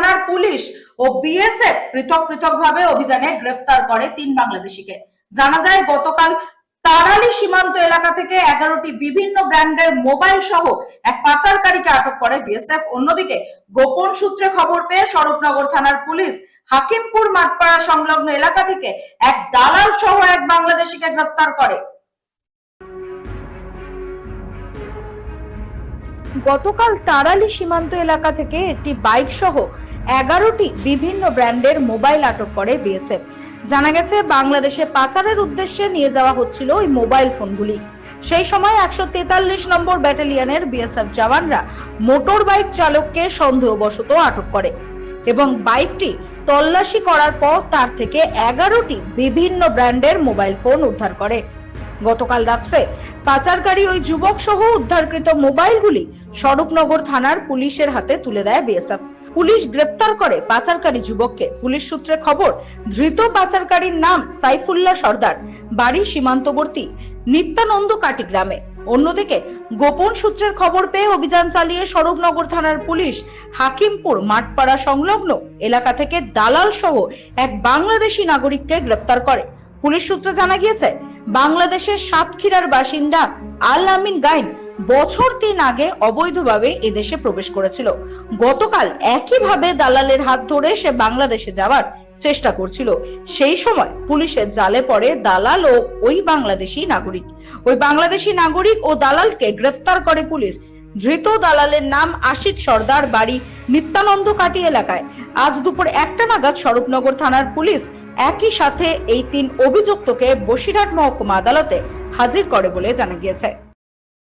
থানার পুলিশ ও বিএসএফ পৃথক পৃথকভাবে অভিযানে গ্রেফতার করে তিন বাংলাদেশিকে। জানা যায়, গতকাল তারালি সীমান্ত এলাকা থেকে এগারোটি বিভিন্ন ব্র্যান্ডের মোবাইল সহ এক পাচারকারীকে আটক করে বিএসএফ। অন্যদিকে, গোপন সূত্রে খবর পেয়ে স্বরূপনগর থানার পুলিশ হাকিমপুর মাঠপাড়া সংলগ্ন এলাকা থেকে এক দালাল সহ এক বাংলাদেশিকে গ্রেফতার করে। গতকাল তারালি সীমান্ত এলাকা থেকে একটি বাইক সহ এগারোটি বিভিন্ন ব্র্যান্ডের মোবাইল আটক করে বিএসএফ। জানা গেছে, বাংলাদেশে পাচারের উদ্দেশ্যে নিয়ে যাওয়া হচ্ছিল ওই মোবাইল ফোনগুলি। সেই সময় একশো তেতাল্লিশ নম্বর ব্যাটালিয়নের বিএসএফ জওয়ানরা মোটর বাইক চালককে সন্দেহবশত আটক করে এবং বাইকটি তল্লাশি করার পর তার থেকে এগারোটি বিভিন্ন ব্র্যান্ডের মোবাইল ফোন উদ্ধার করে। গতকাল রাত্রে পাচারকারী ওই যুবক সহ উদ্ধারকৃত মোবাইলগুলি স্বরূপনগর থানার পুলিশের হাতে তুলে দেয় বিএসএফ। পুলিশ গ্রেফতার করে পাচারকারী যুবককে। পুলিশ সূত্রে খবর, ধৃত পাচারকারীর নাম সাইফুল্লাহ সর্দার, বাড়ি সীমান্তবর্তী নিত্যানন্দ কাটি গ্রামে। অন্যদিকে, গোপন সূত্রের খবর পেয়ে অভিযান চালিয়ে স্বরূপনগর থানার পুলিশ হাকিমপুর মাঠপাড়া সংলগ্ন এলাকা থেকে দালাল সহ এক বাংলাদেশি নাগরিককে গ্রেপ্তার করে। পুলিশ সূত্রে জানা গিয়েছে, বাংলাদেশের সাতক্ষীরার বাসিন্দা আল আমিন গাইন বছর তিন আগে অবৈধভাবে এদেশে প্রবেশ করেছিল। গতকাল একইভাবে দালালের হাত ধরে সে বাংলাদেশে যাওয়ার চেষ্টা করছিল। সেই সময় পুলিশের জালে পড়ে দালাল ও ওই বাংলাদেশি নাগরিক। ওই বাংলাদেশি নাগরিক ও দালালকে গ্রেফতার করে পুলিশ ধৃত দালালের নাম আশিক সর্দার বাড়ি নিত্যানন্দ কাটি এলাকায়। আজ দুপুর একটা নাগাদ স্বরূপনগর থানার পুলিশ একই সাথে এই তিন অভিযুক্তকে বসিরহাট মহকুমা আদালতে হাজির করে বলে জানা গিয়েছে।